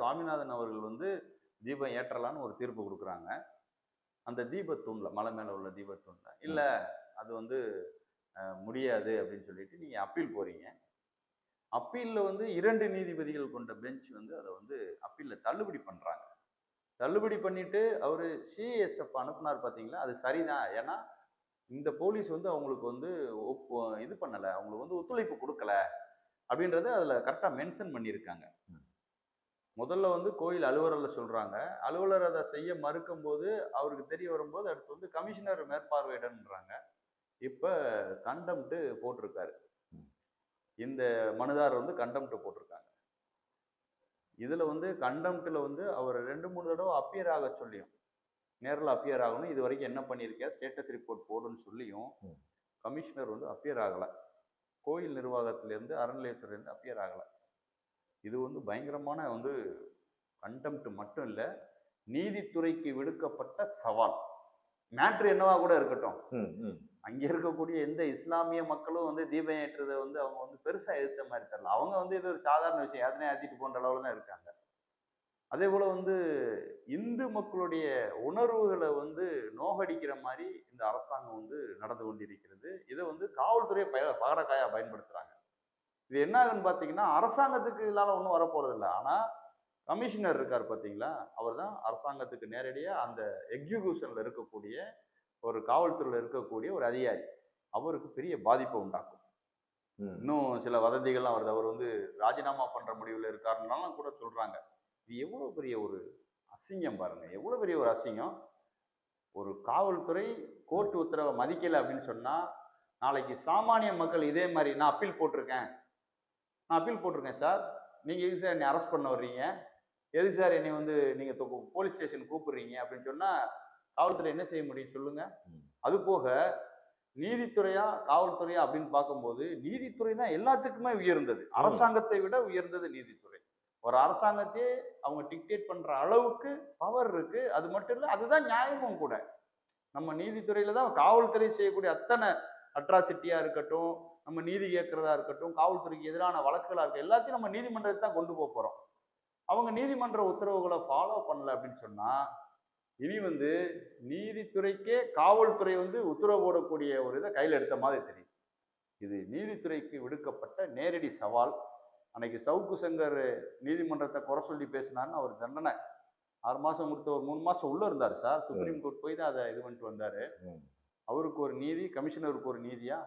சுவாமிநாதன் அவர்கள் வந்து தீபம் ஏற்றலான்னு ஒரு தீர்ப்பு கொடுக்குறாங்க. அந்த தீபத்தூண்ல மலை மேலே உள்ள தீபத்தூண்ல. இல்லை அது வந்து முடியாது அப்படின்னு சொல்லிட்டு நீங்கள் அப்பீல் போறீங்க. அப்பீலில் வந்து இரண்டு நீதிபதிகள் கொண்ட பெஞ்ச் வந்து அதை வந்து அப்பீலில் தள்ளுபடி பண்ணுறாங்க தள்ளுபடி பண்ணிட்டு அவர் சிஎஸ்எஃப் அனுப்புனார் பார்த்தீங்களா அது சரிதான் ஏன்னா இந்த போலீஸ் வந்து அவங்களுக்கு வந்து ஒப்பு- இது பண்ணலை. அவங்களுக்கு வந்து ஒத்துழைப்பு கொடுக்கல அப்படின்றத அதில் கரெக்டாக மென்ஷன் பண்ணியிருக்காங்க. முதல்ல வந்து கோயில் அலுவலரில் சொல்றாங்க. அலுவலர் அதை செய்ய மறுக்கும் போது அவருக்கு தெரிய வரும்போது அடுத்து வந்து கமிஷனர் மேற்பார்வையிடன்றாங்க. இப்ப கண்டம்ட்டு போட்டிருக்காரு. இந்த மனுதாரர் வந்து கண்டம்ட்டு போட்டிருக்காங்க. இதுல வந்து கண்டம்ட்ல வந்து அவர் ரெண்டு மூணு தடவை அப்பியர் ஆக சொல்லியும். நேரில் அப்பியர் ஆகணும். இது வரைக்கும் என்ன பண்ணியிருக்கேன் ஸ்டேட்டஸ் ரிப்போர்ட் போடுன்னு சொல்லியும். கமிஷனர் வந்து அப்பியர் ஆகலை. கோயில் நிர்வாகத்திலேருந்து அறநிலையத்துறையிலேருந்து அப்பியர் ஆகலை. இது வந்து பயங்கரமான வந்து கண்டெம்ட் மட்டும் இல்லை நீதித்துறைக்கு விடுக்கப்பட்ட சவால். மேட்ரு என்னவா கூட இருக்கட்டும். அங்கே இருக்கக்கூடிய எந்த இஸ்லாமிய மக்களும் வந்து தீபம் ஏற்றுறதை வந்து அவங்க வந்து பெருசா எதிர்த்த மாதிரி தெரியல. அவங்க வந்து இது ஒரு சாதாரண விஷயம். எதனே ஏற்றிட்டு போன்ற அளவில் தான் இருக்காங்க. அதே போல வந்து இந்து மக்களுடைய உணர்வுகளை வந்து நோகடிக்கிற மாதிரி இந்த அரசாங்கம் வந்து நடந்து கொண்டிருக்கிறது. இதை வந்து காவல்துறையை பய பகரக்காயா பயன்படுத்துறாங்க. இது என்ன ஆகுன்னு பார்த்தீங்கன்னா அரசாங்கத்துக்கு இதனால ஒன்றும் வரப்போறது இல்லை ஆனால் கமிஷனர் இருக்கார் பார்த்தீங்களா அவர் தான் அரசாங்கத்துக்கு நேரடியாக அந்த எக்ஸிக்யூஷனில் இருக்கக்கூடிய ஒரு காவல்துறையில் இருக்கக்கூடிய ஒரு அதிகாரி. அவருக்கு பெரிய பாதிப்பை உண்டாக்கும். இன்னும் சில வதந்திகள்லாம் வருது. அவர் வந்து ராஜினாமா பண்ற முடிவில் இருக்காருன்னாலும் கூட சொல்றாங்க. இது எவ்வளவு பெரிய ஒரு அசிங்கம் பாருங்க. எவ்வளவு பெரிய ஒரு அசிங்கம். ஒரு காவல்துறை கோர்ட் உத்தரவை மதிக்கல அப்படின்னு சொன்னா நாளைக்கு சாமானிய மக்கள் இதே மாதிரி நான் அப்பீல் போட்டிருக்கேன். நான் அப்பீல் போட்டிருக்கேன் சார் நீங்க எதுக்கு சார் என்னை அரெஸ்ட் பண்ண வர்றீங்க? எதுக்கு சார் என்னை வந்து நீங்க போலீஸ் ஸ்டேஷன் கூப்பிடுறீங்க? அப்படின்னு சொன்னா காவல்துறை என்ன செய்ய முடியும் சொல்லுங்க. ம். அது போக நீதித்துறையா காவல்துறையா அப்படின்னு பார்க்கும்போது நீதித்துறை தான் எல்லாத்துக்குமே உயர்ந்தது. அரசாங்கத்தை விட உயர்ந்தது நீதித்துறை. ஒரு அரசாங்கத்தையே அவங்க டிக்டேட் பண்ற அளவுக்கு பவர் இருக்கு. அது மட்டும் இல்ல அதுதான் நியாயமும் கூட. நம்ம நீதித்துறையில தான் காவல்துறை செய்யக்கூடிய அத்தனை அட்ராசிட்டியா இருக்கட்டும் நம்ம நீதி கேட்கறதா இருக்கட்டும் காவல்துறைக்கு எதிரான வழக்குகளா இருக்கட்டும் எல்லாத்தையும் நம்ம நீதிமன்றத்தை தான் கொண்டு போக போறோம். அவங்க நீதிமன்ற உத்தரவுகளை ஃபாலோ பண்ணல அப்படின்னு சொன்னா இனி வந்து நீதித்துறைக்கே காவல்துறை வந்து உத்தரவு போடக்கூடிய ஒரு இதை கையில் எடுத்த மாதிரி தெரியும் இது நீதித்துறைக்கு விடுக்கப்பட்ட நேரடி சவால். அன்னைக்கு சவுக்கு சங்கர் நீதிமன்றத்தை குறை சொல்லி பேசினாருன்னு அவர் தண்டனை. ஆறு மாசம் கொடுத்த ஒரு மூணு மாசம் உள்ள இருந்தார் சார். சுப்ரீம் கோர்ட் போய் தான் அதை இது பண்ணிட்டு வந்தாரு. அவருக்கு ஒரு நீதி கமிஷனருக்கு ஒரு நீதியா?